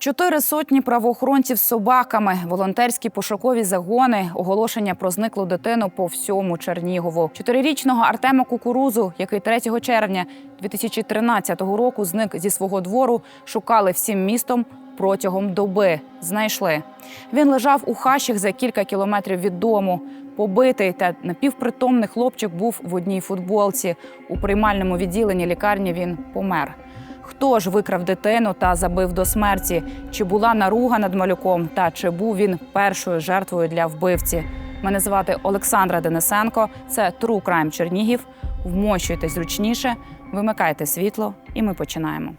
Чотири сотні правоохоронців з собаками, волонтерські пошукові загони, оголошення про зниклу дитину по всьому Чернігову. Чотирирічного Артема Кукурузу, який 3 червня 2013 року зник зі свого двору, шукали всім містом протягом доби. Знайшли. Він лежав у хащах за кілька кілометрів від дому. Побитий та напівпритомний хлопчик був в одній футболці. У приймальному відділенні лікарні він помер. Хто ж викрав дитину та забив до смерті? Чи була наруга над малюком? Та чи був він першою жертвою для вбивці? Мене звати Олександра Денисенко. Це True Crime Чернігів. Вмощуйтесь зручніше, вимикайте світло, і ми починаємо.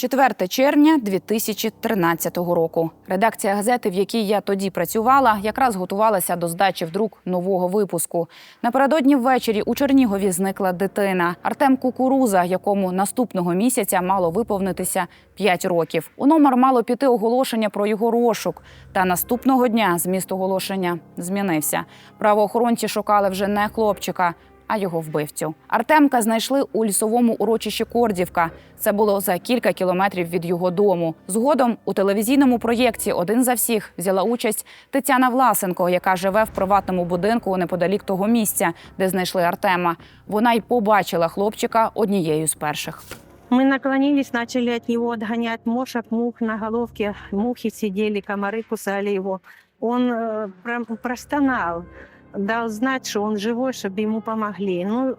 4 червня 2013 року. Редакція газети, в якій я тоді працювала, якраз готувалася до здачі в друк нового випуску. Напередодні ввечері у Чернігові зникла дитина Артем Кукуруза, якому наступного місяця мало виповнитися 5 років. У номер мало піти оголошення про його розшук. Та наступного дня зміст оголошення змінився. Правоохоронці шукали вже не хлопчика а його вбивцю. Артемка знайшли у лісовому урочищі Кордівка. Це було за кілька кілометрів від його дому. Згодом у телевізійному проєкті Один за всіх взяла участь Тетяна Власенко, яка живе в приватному будинку неподалік того місця, де знайшли Артема. Вона й побачила хлопчика однією з перших. Мы наклонились, начали от него отгонять мошек, мух на головке. Мухи сидели, комары кусали его. Он э, прям простонал, дал знать, что он живой, чтобы ему помогли. Ну,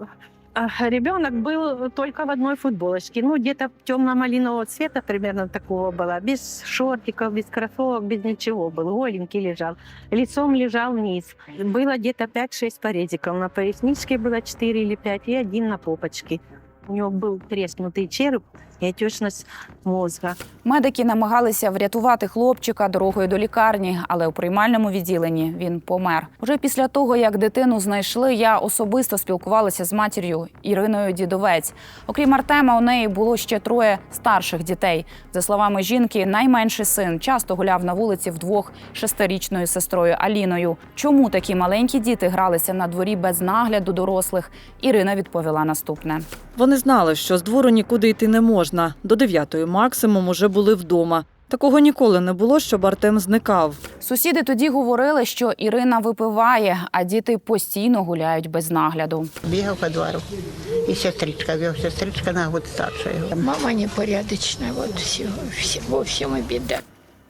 а ребенок был только в одной футболочке, ну, где-то темно-малинового цвета примерно такого было, без шортиков, без кроссовок, без ничего был, голенький лежал, лицом лежал вниз. Было где-то 5-6 порезиков, на поясничке было 4 или 5 и один на попочке. У него был треснутый череп и отечность мозга. Медики намагалися врятувати хлопчика дорогою до лікарні, але у приймальному відділенні він помер. Уже після того, як дитину знайшли, я особисто спілкувалася з матір'ю Іриною Дідовець. Окрім Артема, у неї було ще троє старших дітей. За словами жінки, найменший син часто гуляв на вулиці вдвох з шестирічною сестрою Аліною. Чому такі маленькі діти гралися на дворі без нагляду дорослих? Ірина відповіла наступне. Вони знали, що з двору нікуди йти не можна. До дев'ятої максимум уже були вдома. Такого ніколи не було, щоб Артем зникав. Сусіди тоді говорили, що Ірина випиває, а діти постійно гуляють без нагляду. Бігав по двору. І сестричка, його сестричка на год старша його. Мама непорядочна, вот всього, всього и беда.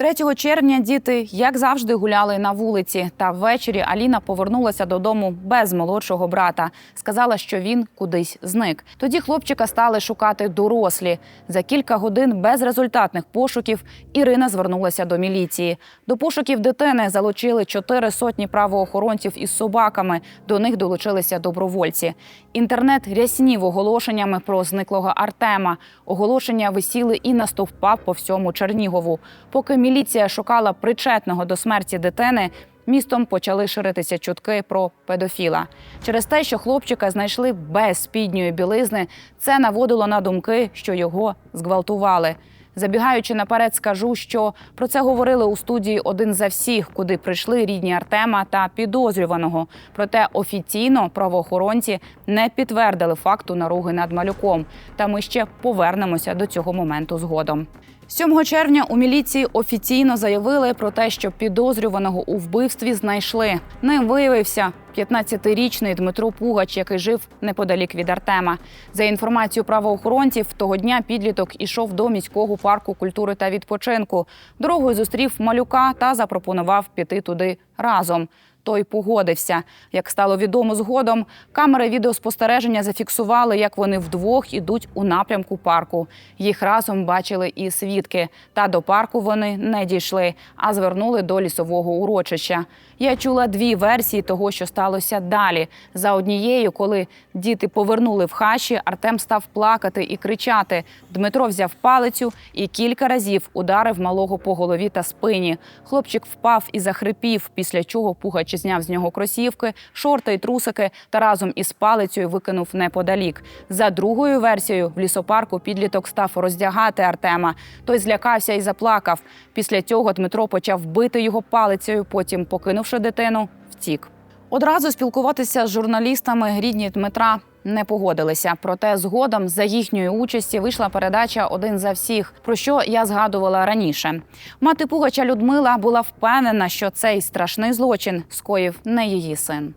3 червня діти, як завжди, гуляли на вулиці. Та ввечері Аліна повернулася додому без молодшого брата. Сказала, що він кудись зник. Тоді хлопчика стали шукати дорослі. За кілька годин безрезультатних пошуків Ірина звернулася до міліції. До пошуків дитини залучили чотири сотні правоохоронців із собаками. До них долучилися добровольці. Інтернет ряснів оголошеннями про зниклого Артема. Оголошення висіли і на стовпах по всьому Чернігову. Поки міліція шукала причетного до смерті дитини. Містом почали ширитися чутки про педофіла. Через те, що хлопчика знайшли без спідньої білизни, це наводило на думки, що його зґвалтували. Забігаючи наперед, скажу, що про це говорили у студії один за всіх, куди прийшли рідні Артема та підозрюваного. Проте офіційно правоохоронці не підтвердили факту наруги над малюком. Та ми ще повернемося до цього моменту згодом. 7 червня у міліції офіційно заявили про те, що підозрюваного у вбивстві знайшли. Ним виявився 15-річний Дмитро Пугач, який жив неподалік від Артема. За інформацією правоохоронців, того дня підліток ішов до міського парку культури та відпочинку. Дорогою зустрів малюка та запропонував піти туди разом. Той погодився. Як стало відомо згодом, камери відеоспостереження зафіксували, як вони вдвох ідуть у напрямку парку. Їх разом бачили і свідки. Та до парку вони не дійшли, а звернули до лісового урочища. Я чула дві версії того, що сталося далі. За однією, коли діти повернули в хащі, Артем став плакати і кричати. Дмитро взяв палицю і кілька разів ударив малого по голові та спині. Хлопчик впав і захрипів, після чого Пугач зняв з нього кросівки, шорти й трусики та разом із палицею викинув неподалік. За другою версією, в лісопарку підліток став роздягати Артема. Той злякався і заплакав. Після цього Дмитро почав бити його палицею, потім, покинувши дитину, втік. Одразу спілкуватися з журналістами рідні Дмитра не погодилися. Проте згодом за їхньої участі вийшла передача Один за всіх, про що я згадувала раніше. Мати Пугача Людмила була впевнена, що цей страшний злочин скоїв не її син.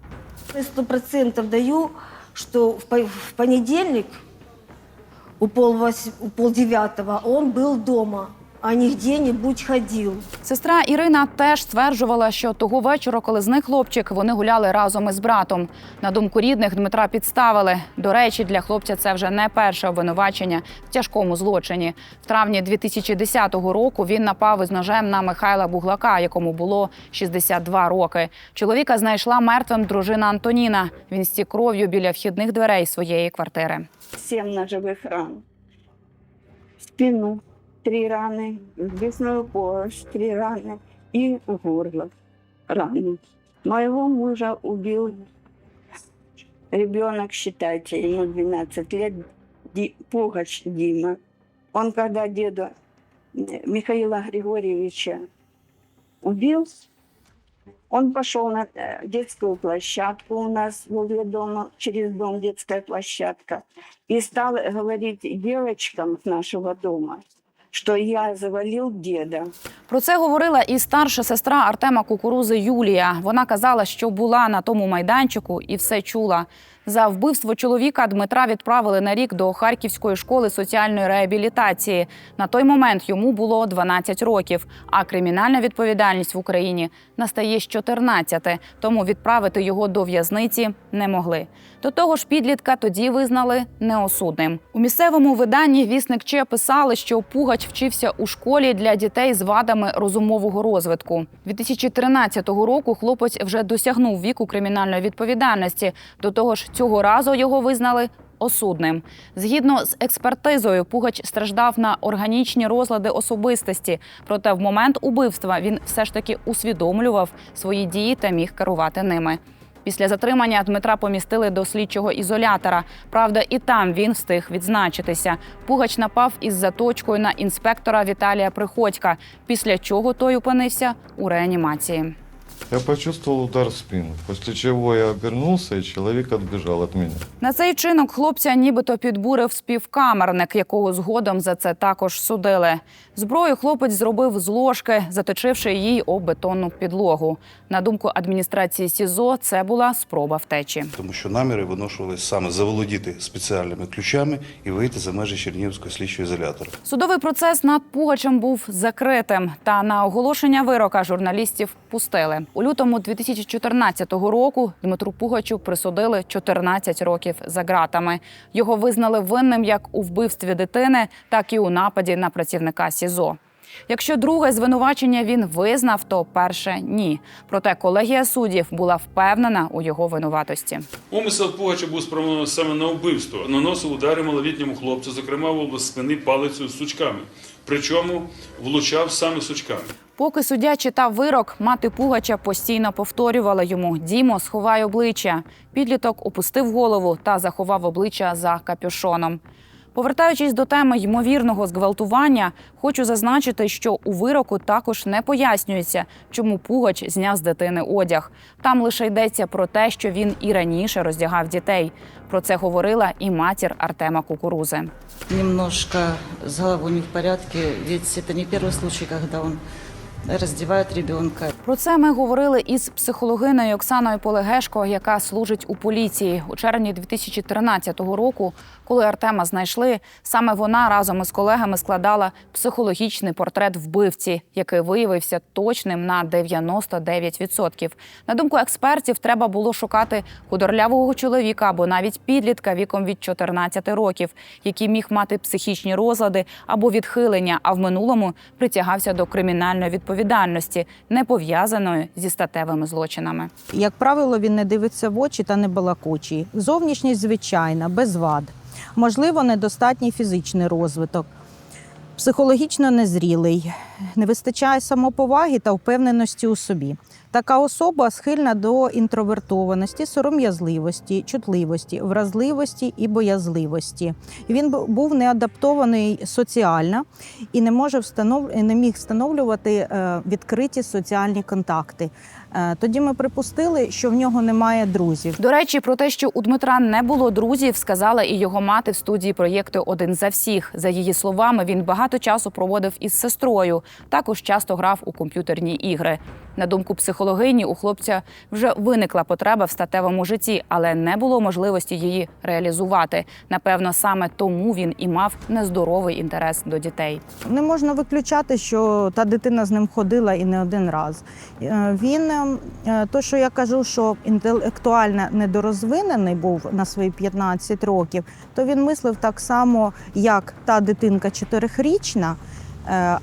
Сто процентов даю, что в по- понедельник у пол, вось- у полдевятого он был дома, а не где-нибудь ходил. Сестра Ірина теж стверджувала, що того вечора, коли зник хлопчик, вони гуляли разом із братом. На думку рідних, Дмитра підставили. До речі, для хлопця це вже не перше обвинувачення в тяжкому злочині. В травні 2010 року він напав із ножем на Михайла Буглака, якому було 62 роки. Чоловіка знайшла мертвим дружина Антоніна. Він стік кров'ю біля вхідних дверей своєї квартири. семь ножевых ран. Спину три раны, брюшную полость три раны и горло раны. Моего мужа убил ребенок, считайте, ему 12 лет, Ди- Пугач Дима. Он когда деда э, Михаила Григорьевича убил, он пошел на э, детскую площадку у нас возле дома, через дом детская площадка, и стал говорить девочкам нашего дома, что я завалив діда. Про це говорила і старша сестра Артема Кукурузи Юлія. Вона казала, що була на тому майданчику і все чула. За вбивство чоловіка Дмитра відправили на рік до Харківської школи соціальної реабілітації. На той момент йому було 12 років, а кримінальна відповідальність в Україні настає з 14, тому відправити його до в'язниці не могли. До того ж, підлітка тоді визнали неосудним. У місцевому виданні вісник Че писали, що Пугач вчився у школі для дітей з вадами розумового розвитку. 2013 року хлопець вже досягнув віку кримінальної відповідальності. До того ж, цього разу його визнали. Осудним згідно з експертизою, Пугач страждав на органічні розлади особистості. Проте в момент убивства він все ж таки усвідомлював свої дії та міг керувати ними. Після затримання Дмитра помістили до слідчого ізолятора. Правда, і там він встиг відзначитися. Пугач напав із заточкою на інспектора Віталія Приходька, після чого той опинився у реанімації. Я почувствовал удар в спину, после чего я обернулся, и человек отбежал от меня. На цей вчинок хлопця нібито підбурив співкамерник, якого згодом за це також судили. Зброю хлопець зробив з ложки, заточивши її об бетонну підлогу. На думку адміністрації СІЗО, це була спроба втечі. тому що наміри виношувалися саме заволодіти спеціальними ключами і вийти за межі Чернігівського слідчого ізолятора. Судовий процес над Пугачем був закритим. Та на оголошення вирока журналістів пустили. У лютому 2014 року Дмитру Пугачу присудили 14 років за ґратами. Його визнали винним як у вбивстві дитини, так і у нападі на працівника СІЗО. Якщо друге звинувачення він визнав, то перше ні. Проте колегія суддів була впевнена у його винуватості. Умисел Пугача був спрямований саме на вбивство. Наносив удари малолітньому хлопцю, зокрема в область спини палицею з сучками. Причому влучав саме сучками. Поки суддя читав вирок, мати Пугача постійно повторювала йому: Дімо, сховай обличчя. Підліток опустив голову та заховав обличчя за капюшоном. Повертаючись до теми ймовірного зґвалтування, хочу зазначити, що у вироку також не пояснюється, чому Пугач зняв з дитини одяг. Там лише йдеться про те, що він і раніше роздягав дітей. Про це говорила і матір Артема Кукурузи. немножко с головой не в порядке, ведь это не первый случай, когда он раздевает ребенка. Про це ми говорили із психологиною Оксаною Полегешко, яка служить у поліції у червні 2013 року. Коли Артема знайшли, саме вона разом із колегами складала психологічний портрет вбивці, який виявився точним на 99%. На думку експертів, треба було шукати худорлявого чоловіка або навіть підлітка віком від 14 років, який міг мати психічні розлади або відхилення, а в минулому притягався до кримінальної відповідальності, не пов'язаної зі статевими злочинами. Як правило, він не дивиться в очі та не балакучий. Зовнішність звичайна, без вад. Можливо, недостатній фізичний розвиток. Психологічно незрілий, не вистачає самоповаги та впевненості у собі. Така особа схильна до інтровертованості, сором'язливості, чутливості, вразливості і боязливості. Він був неадаптований соціально і не може встанов... не міг встановлювати е, відкриті соціальні контакти. Е, Тоді ми припустили, що в нього немає друзів. До речі, про те, що у Дмитра не було друзів, сказала і його мати в студії проєкту Один за всіх. За її словами, він багато часу проводив із сестрою. Також часто грав у комп'ютерні ігри. На думку психологині, у хлопця вже виникла потреба в статевому житті, але не було можливості її реалізувати. Напевно, саме тому він і мав нездоровий інтерес до дітей. Не можна виключати, що та дитина з ним ходила і не один раз. Е, Він, е, то, що я кажу, що інтелектуально недорозвинений був на свої 15 років, то він мислив так само, як та дитинка чотирихрічна,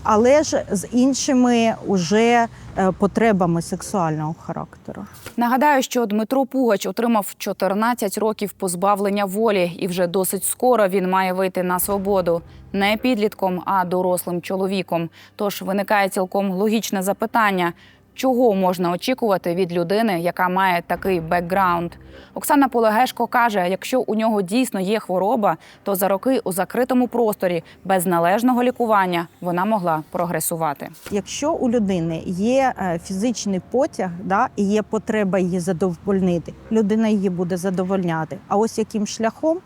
але ж з іншими уже е, потребами сексуального характеру. Нагадаю, що Дмитро Пугач отримав 14 років позбавлення волі, і вже досить скоро він має вийти на свободу не підлітком, а дорослим чоловіком. Тож виникає цілком логічне запитання. Чого можна очікувати від людини, яка має такий бекграунд? Оксана Полегешко каже: якщо у нього дійсно є хвороба, то за роки у закритому просторі без належного лікування вона могла прогресувати. Якщо у людини є е, фізичний потяг, да, і є потреба її задовольнити, людина її буде задовольняти. А ось яким шляхом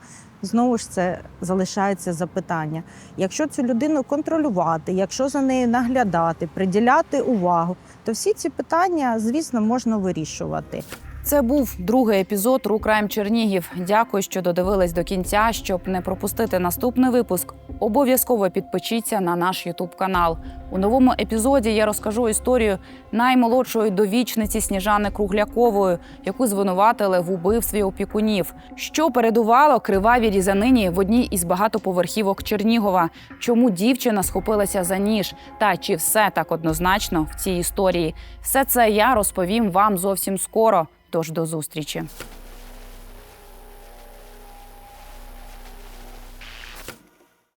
знову ж це залишається запитання. Якщо цю людину контролювати, якщо за нею наглядати, приділяти увагу, то всі ці питання, звісно, можна вирішувати. Це був другий епізод Рукрайм Чернігів. Дякую, що додивились до кінця. Щоб не пропустити наступний випуск, обов'язково підпишіться на наш Ютуб канал. У новому епізоді я розкажу історію наймолодшої довічниці Сніжани Круглякової, яку звинуватили в убивстві опікунів. Що передувало кривавій різанині в одній із багатоповерхівок Чернігова? Чому дівчина схопилася за ніж? Та чи все так однозначно в цій історії? Все це я розповім вам зовсім скоро. Тож до зустрічі.